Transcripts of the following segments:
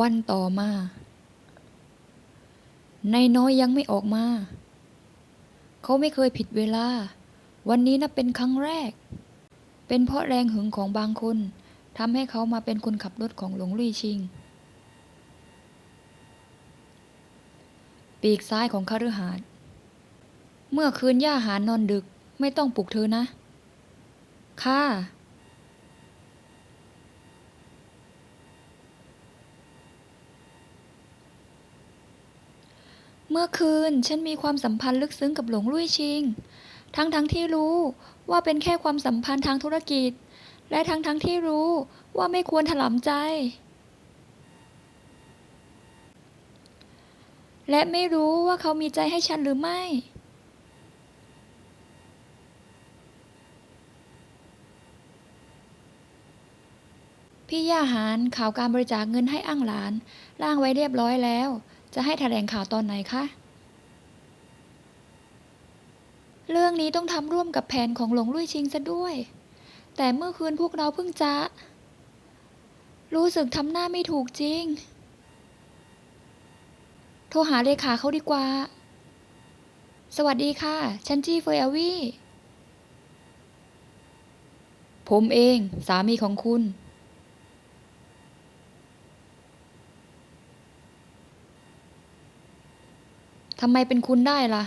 วันต่อมา นายน้อยยังไม่ออกมา เขาไม่เคยผิดเวลา วันนี้นับเป็นครั้งแรก เป็นเพราะแรงหึงของบางคนทำให้เขามาเป็นคนขับรถของหลงลี่ชิง ปีกซ้ายของคฤหาสน์เมื่อคืนย่าหารนอนดึกไม่ต้องปลุกเธอนะ ค่ะ เมื่อคืนฉันมีความสัมพันธ์ลึกซึ้งกับหลงลุยชิง ทั้งทั้งๆที่รู้ว่าเป็นแค่ความสัมพันธ์ทางธุรกิจ และทั้งทั้งที่รู้ว่าไม่ควรถลำใจ และไม่รู้ว่าเขามีใจให้ฉันหรือไม่ พี่ย่าหารข่าวการบริจาคเงินให้อ้างหลานร่างไว้เรียบร้อยแล้ว จะให้แถลงข่าวตอนไหนคะ เรื่องนี้ต้องทำร่วมกับแผนของหลงลุยชิงซะด้วย แต่เมื่อคืนพวกเราเพิ่งจะ รู้สึกทำหน้าไม่ถูกจริง โทรหาเลขาเขาดีกว่า สวัสดีค่ะ ฉันจี้เฟยอวี่ ผมเอง สามีของคุณ ทำไมเป็นคุณได้ล่ะ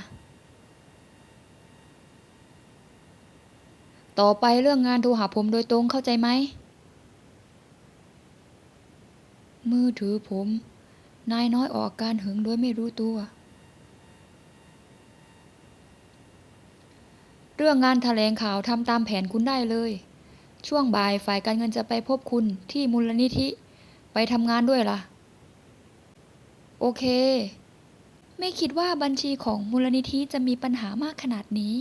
ต่อไปเรื่องงานโทรหาผมโดยตรงเข้าใจไหม มือถือผม นายน้อยออกอาการหึงโดยไม่รู้ตัว เรื่องงานแถลงข่าวทำตามแผนคุณได้เลย ช่วงบ่ายฝ่ายการเงินจะไปพบคุณที่มูลนิธิ ไปทำงานด้วยล่ะ โอเค ไม่คิดว่าบัญชีของมูลนิธิจะมีปัญหามากขนาดนี้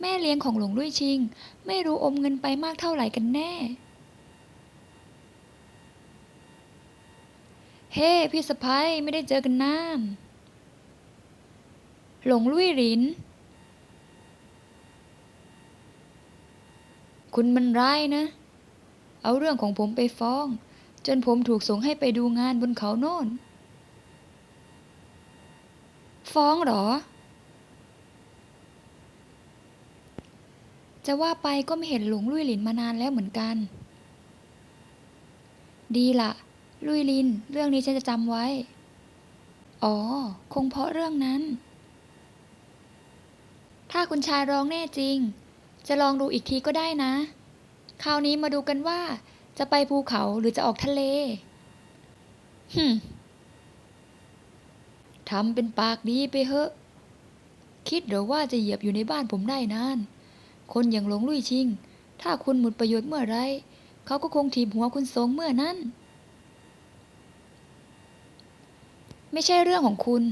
แม่เลี้ยงของหลวงลุยชิง ไม่รู้อมเงินไปมากเท่าไหร่กันแน่ เฮ้พี่สะพ้ยไม่ได้เจอกันนานหลงลุยหลิน คุณมันร้ายนะ เอาเรื่องของผมไปฟ้อง จนผมถูกส่งให้ไปดูงานบนเขาโน่น ฟ้องหรอ จะว่าไปก็ไม่เห็นหลงลุยหลินมานานแล้วเหมือนกัน ดีละลุยลิน เรื่องนี้ฉันจะจำไว้ อ๋อ คงเพราะเรื่องนั้น ถ้าคุณชายร้องแน่จริง จะลองดูอีกทีก็ได้นะ คราวนี้มาดูกันว่า จะไปภูเขาหรือจะออกทะเลฮึ ทำเป็นปากดีไปเหอะ คิดเหรือว่าจะเหยียบอยู่ในบ้านผมได้นาน คนอย่างหลงลุยชิง ถ้าคุณหมดประโยชน์เมื่อไร เขาก็คงถีบหัวคุณสงเมื่อนั้น ไม่ใช่เรื่องของคุณ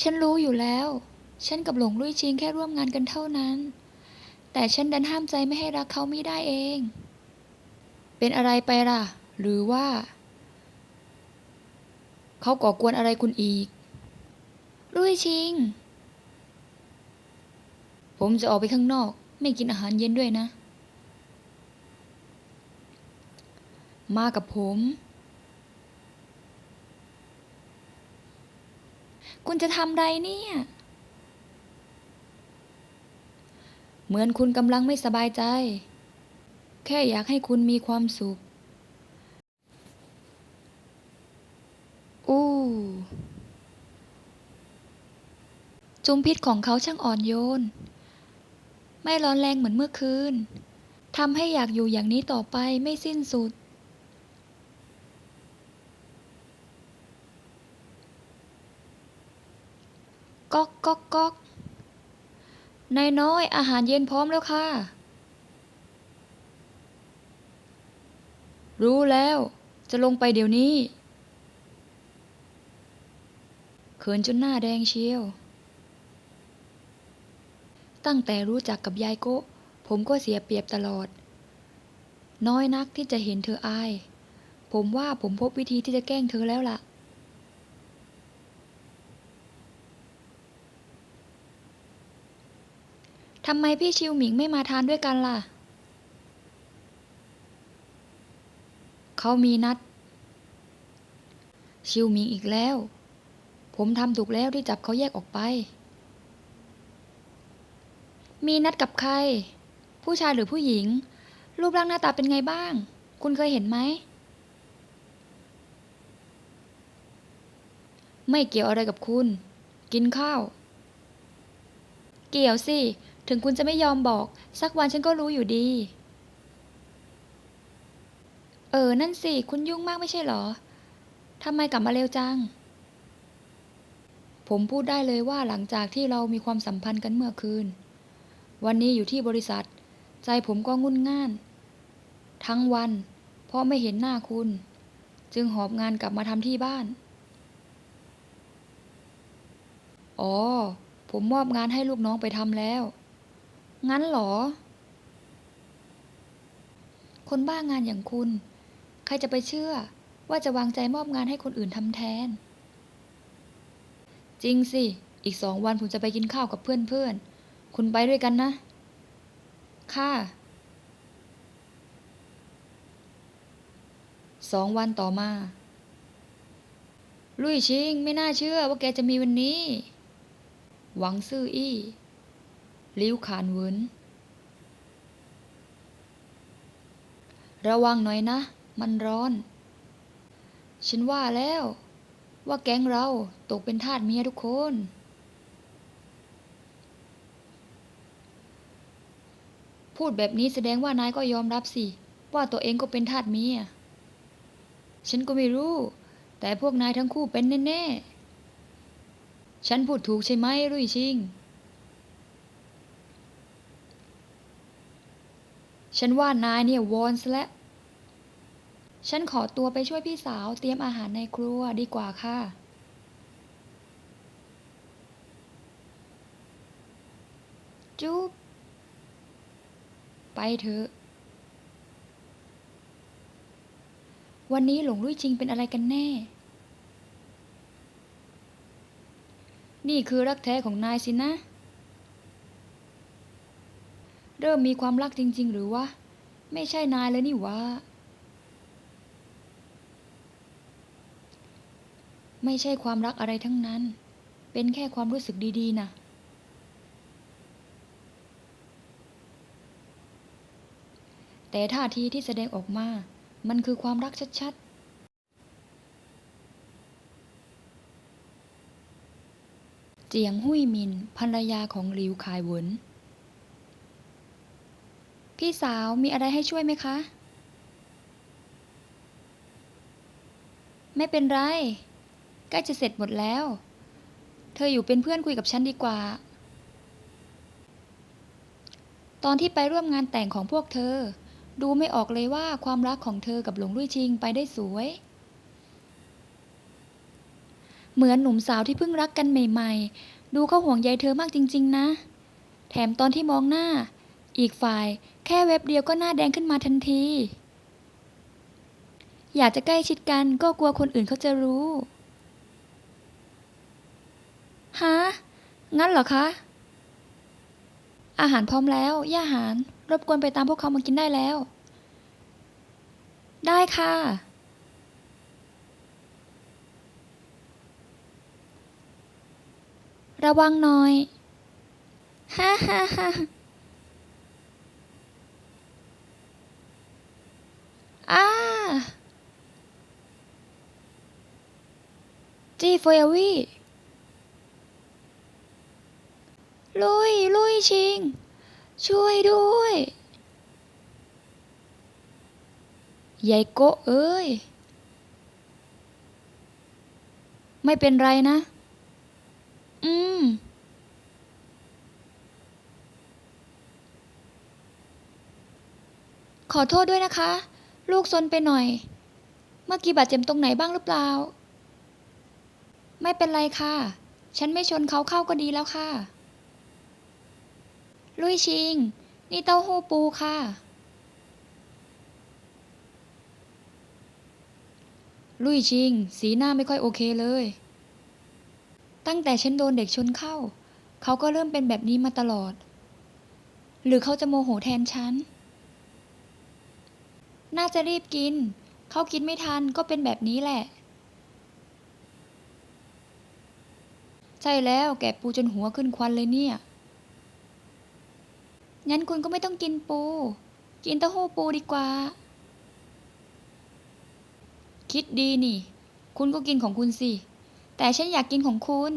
ฉันรู้อยู่แล้ว ฉันกับหลงลุยชิงแค่ร่วมงานกันเท่านั้น แต่ฉันดันห้ามใจไม่ให้รักเขาไม่ได้เอง เป็นอะไรไปล่ะ หรือว่า เขาก่อกวนอะไรคุณอีกลุยชิง ผมจะออกไปข้างนอก ไม่กินอาหารเย็นด้วยนะ มากับผม คุณจะทำไรเนี่ย เหมือนคุณกำลังไม่สบายใจ แค่อยากให้คุณมีความสุข อู้ จุมพิษของเขาช่างอ่อนโยน ไม่ร้อนแรงเหมือนเมื่อคืนทำให้อยากอยู่อย่างนี้ต่อไปไม่สิ้นสุด ก๊อกก๊อกก๊อกนายน้อยอาหารเย็นพร้อมแล้วค่ะ รู้แล้ว จะลงไปเดี๋ยวนี้ เขินจนหน้าแดงเชียว ตั้งแต่รู้จักกับยายโกผมก็เสียเปรียบตลอด น้อยนักที่จะเห็นเธออาย ผมว่าผมพบวิธีที่จะแกล้งเธอแล้วล่ะ ทำไมพี่ชิวหมิงไม่มาทานด้วยกันล่ะ เขามีนัด ชิวหมิงอีกแล้ว ผมทำถูกแล้วที่จับเขาแยกออกไป มีนัดกับใคร ผู้ชายหรือผู้หญิง รูปร่างหน้าตาเป็นไงบ้าง คุณเคยเห็นไหม ไม่เกี่ยวอะไรกับคุณ กินข้าว เกี่ยวสิ ถึงคุณจะไม่ยอมบอก สักวันฉันก็รู้อยู่ดี เออ นั่นสิ คุณยุ่งมากไม่ใช่หรอทำไมกลับมาเร็วจัง ผมพูดได้เลยว่าหลังจากที่เรามีความสัมพันธ์กันเมื่อคืน วันนี้อยู่ที่บริษัท ใจผมก็งุนง่าน ทั้งวัน เพราะไม่เห็นหน้าคุณ จึงหอบงานกลับมาทำที่บ้าน อ๋อ ผมมอบงานให้ลูกน้องไปทำแล้ว งั้นเหรอ คนบ้างานอย่างคุณ ใครจะไปเชื่อว่าจะวางใจมอบงานให้คนอื่นทำแทน จริงสิ อีกสองวันผมจะไปกินข้าวกับเพื่อนๆ คุณไปด้วยกันนะ ค่ะ สองวันต่อมา ลุยชิง ไม่น่าเชื่อว่าแกจะมีวันนี้ หวังซื่ออี้ ลิ้วขานเวินระวังหน่อยนะ มันร้อน ฉันว่าแล้ว ว่าแก๊งเราตกเป็นทาสเมียทุกคน พูดแบบนี้แสดงว่านายก็ยอมรับสิ ว่าตัวเองก็เป็นทาสเมีย ฉันก็ไม่รู้ แต่พวกนายทั้งคู่เป็นแน่ๆ ฉันพูดถูกใช่ไหมรุ่ยชิง ฉันว่านายเนี่ยวอนซะแล้ว ฉันขอตัวไปช่วยพี่สาวเตรียมอาหารในครัวดีกว่าค่ะ จุ๊บ ไปเถอะ วันนี้หลงลุยจริงเป็นอะไรกันแน่ นี่คือรักแท้ของนายสินะ เริ่มมีความรักจริง ๆ หรือวะ ไม่ใช่นายเลยนี่วะ ไม่ใช่ความรักอะไรทั้งนั้น เป็นแค่ความรู้สึกดีๆนะแต่ท่าทีที่แสดงออกมา มันคือความรักชัดๆ เจียงหุยมินภรรยาของหลิวคายหวนพี่สาวมีอะไรให้ช่วยไหมคะ ไม่เป็นไร ใกล้จะเสร็จหมดแล้ว เธออยู่เป็นเพื่อนคุยกับฉันดีกว่า ตอนที่ไปร่วมงานแต่งของพวกเธอ ดูไม่ออกเลยว่าความรักของเธอกับหลงลุยชิงไปได้สวย เหมือนหนุ่มสาวที่เพิ่งรักกันใหม่ๆ ดูเขาห่วงใยเธอมากจริง ๆ นะ แถมตอนที่มองหน้า อีกฝ่ายแค่เว็บเดียวก็หน้าแดงขึ้นมาทันทีอยากจะใกล้ชิดกันก็กลัวคนอื่นเขาจะรู้ ฮะ งั้นเหรอคะ อาหารพร้อมแล้ว ย่าหาร รบกวนไปตามพวกเขามากินได้แล้ว ได้ค่ะ ระวังหน่อย ฮ่าฮ่าฮ่าอ้าจีเฟยวี ลุย ลุยชิง ช่วยด้วยยายโกเอ้ย ไม่เป็นไรนะ อืม ขอโทษด้วยนะคะ ลูกซนไปหน่อย เมื่อกี้บาดเจ็บตรงไหนบ้างหรือเปล่า ไม่เป็นไรค่ะ ฉันไม่ชนเขาเข้าก็ดีแล้วค่ะ ลุยชิง นี่เต้าหู้ปูค่ะ ลุยชิง สีหน้าไม่ค่อยโอเคเลย ตั้งแต่ฉันโดนเด็กชนเข้า เขาก็เริ่มเป็นแบบนี้มาตลอด หรือเขาจะโมโหแทนฉัน น่าจะรีบกิน เขากินไม่ทันก็เป็นแบบนี้แหละ ใช่แล้วแกปูจนหัวขึ้นควันเลยเนี่ย งั้นคุณก็ไม่ต้องกินปู กินเต้าหู้ปูดีกว่า คิดดีนี่ คุณก็กินของคุณสิ แต่ฉันอยากกินของคุณ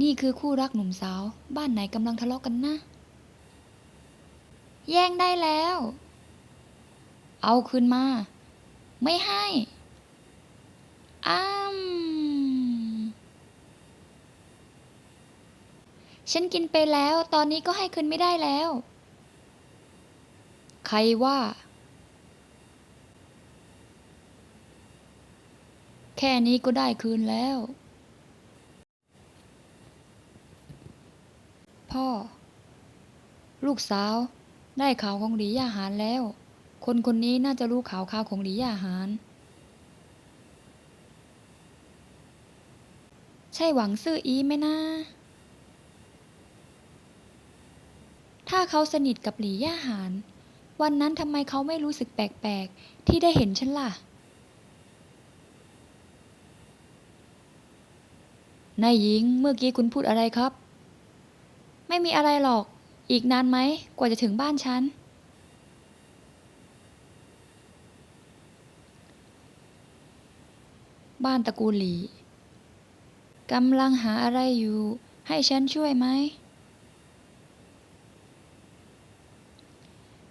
นี่คือคู่รักหนุ่มสาว บ้านไหนกำลังทะเลาะกันนะ แย่งได้แล้ว เอาคืนมา ไม่ให้อ้าม ฉันกินไปแล้ว ตอนนี้ก็ให้คืนไม่ได้แล้ว ใครว่า แค่นี้ก็ได้คืนแล้ว พ่อ ลูกสาว ได้ข่าวของหลีย่าหารแล้ว คนคนนี้น่าจะรู้ข่าวข่าวของหลีย่าหารใช่หวังซื่ออีไหมนะ ถ้าเขาสนิทกับหลี่ย่าหารวันนั้นทำไมเขาไม่รู้สึกแปลกๆ ที่ได้เห็นฉันล่ะ นายหญิงเมื่อกี้คุณพูดอะไรครับ ไม่มีอะไรหรอก อีกนานไหม กว่าจะถึงบ้านฉัน บ้านตระกูลหลีกำลังหาอะไรอยู่ ให้ฉันช่วยไหม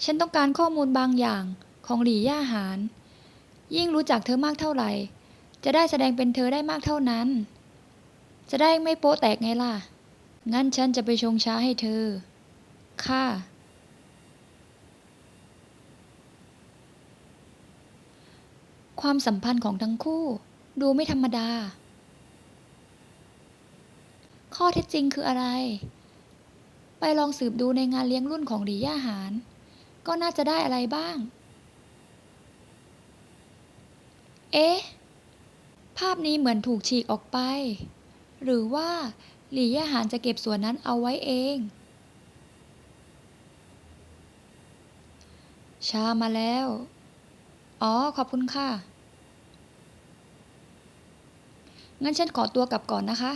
ฉันต้องการข้อมูลบางอย่างของหลี่ย่าหารยิ่งรู้จักเธอมากเท่าไหร่ จะได้แสดงเป็นเธอได้มากเท่านั้น จะได้ไม่โป๊ะแตกไงล่ะ งั้นฉันจะไปชงช้าให้เธอ ค่ะ ความสัมพันธ์ของทั้งคู่ดูไม่ธรรมดา ข้อเท็จจริงคืออะไร ไปลองสืบดูในงานเลี้ยงรุ่นของหลี่ย่าหาร ก็น่าจะได้อะไรบ้าง เอ๊ะ ภาพนี้เหมือนถูกฉีกออกไป หรือว่าหลีย่าหารจะเก็บส่วนนั้นเอาไว้เอง ชามาแล้ว อ๋อ ขอบคุณค่ะ งั้นฉันขอตัวกลับก่อนนะคะ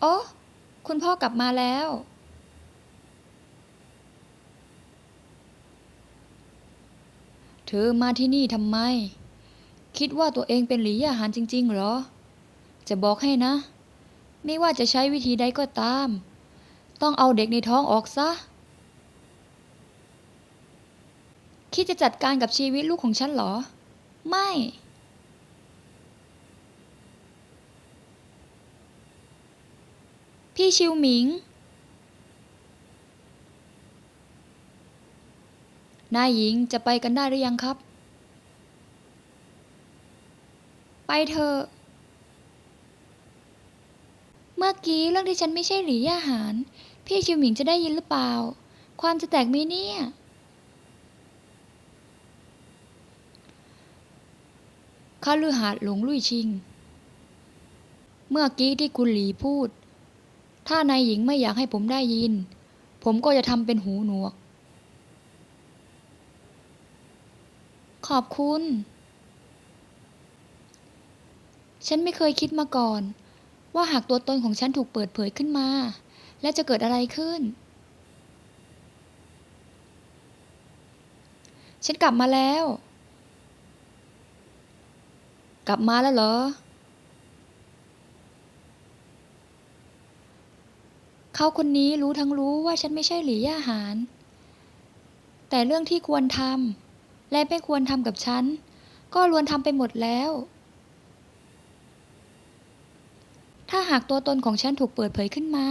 โอ้ คุณพ่อกลับมาแล้ว เธอมาที่นี่ทำไม คิดว่าตัวเองเป็นหลียาหารจริง ๆ เหรอ จะบอกให้นะ ไม่ว่าจะใช้วิธีใดก็ตาม ต้องเอาเด็กในท้องออกซะ คิดจะจัดการกับชีวิตลูกของฉันเหรอ ไม่ พี่ชิวหมิง นายหญิงจะไปกันได้หรือยังครับ ไปเถอะ เมื่อกี้เรื่องที่ฉันไม่ใช่หลีย่าหาร พี่ชิวหมิงจะได้ยินหรือเปล่า ความจะแตกไหมเนี่ย ข้าลือหาดหลงลุยชิง เมื่อกี้ที่คุณหลีพูด ถ้านายหญิงไม่อยากให้ผมได้ยิน ผมก็จะทำเป็นหูหนวก ขอบคุณ ฉันไม่เคยคิดมาก่อน ว่าหากตัวตนของฉันถูกเปิดเผยขึ้นมา และจะเกิดอะไรขึ้น ฉันกลับมาแล้ว กลับมาแล้วเหรอ เขาคนนี้รู้ทั้งรู้ว่าฉันไม่ใช่หลีย่าหาร แต่เรื่องที่ควรทำ และไม่ควรทำกับฉัน ก็ล้วนทำไปหมดแล้ว ถ้าหากตัวตนของฉันถูกเปิดเผยขึ้นมา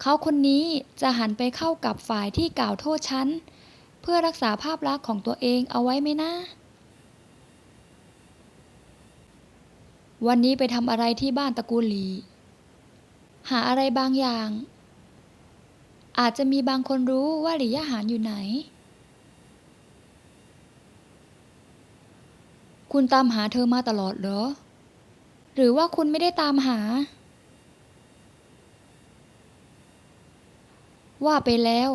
เขาคนนี้จะหันไปเข้ากับฝ่ายที่กล่าวโทษฉัน เพื่อรักษาภาพลักษณ์ของตัวเองเอาไว้ไหมนะ วันนี้ไปทำอะไรที่บ้านตระกูลหลี หาอะไรบางอย่างอาจจะมีบางคนรู้ว่าหลีย่าหารอยู่ไหน คุณตามหาเธอมาตลอดเหรอ หรือว่าคุณไม่ได้ตามหา ว่าไปแล้ว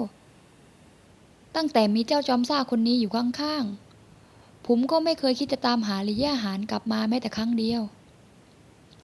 ตั้งแต่มีเจ้าจอมซ่าคนนี้อยู่ข้างๆ ผมก็ไม่เคยคิดจะตามหาหรือแย่หารกลับมาแม้แต่ครั้งเดียว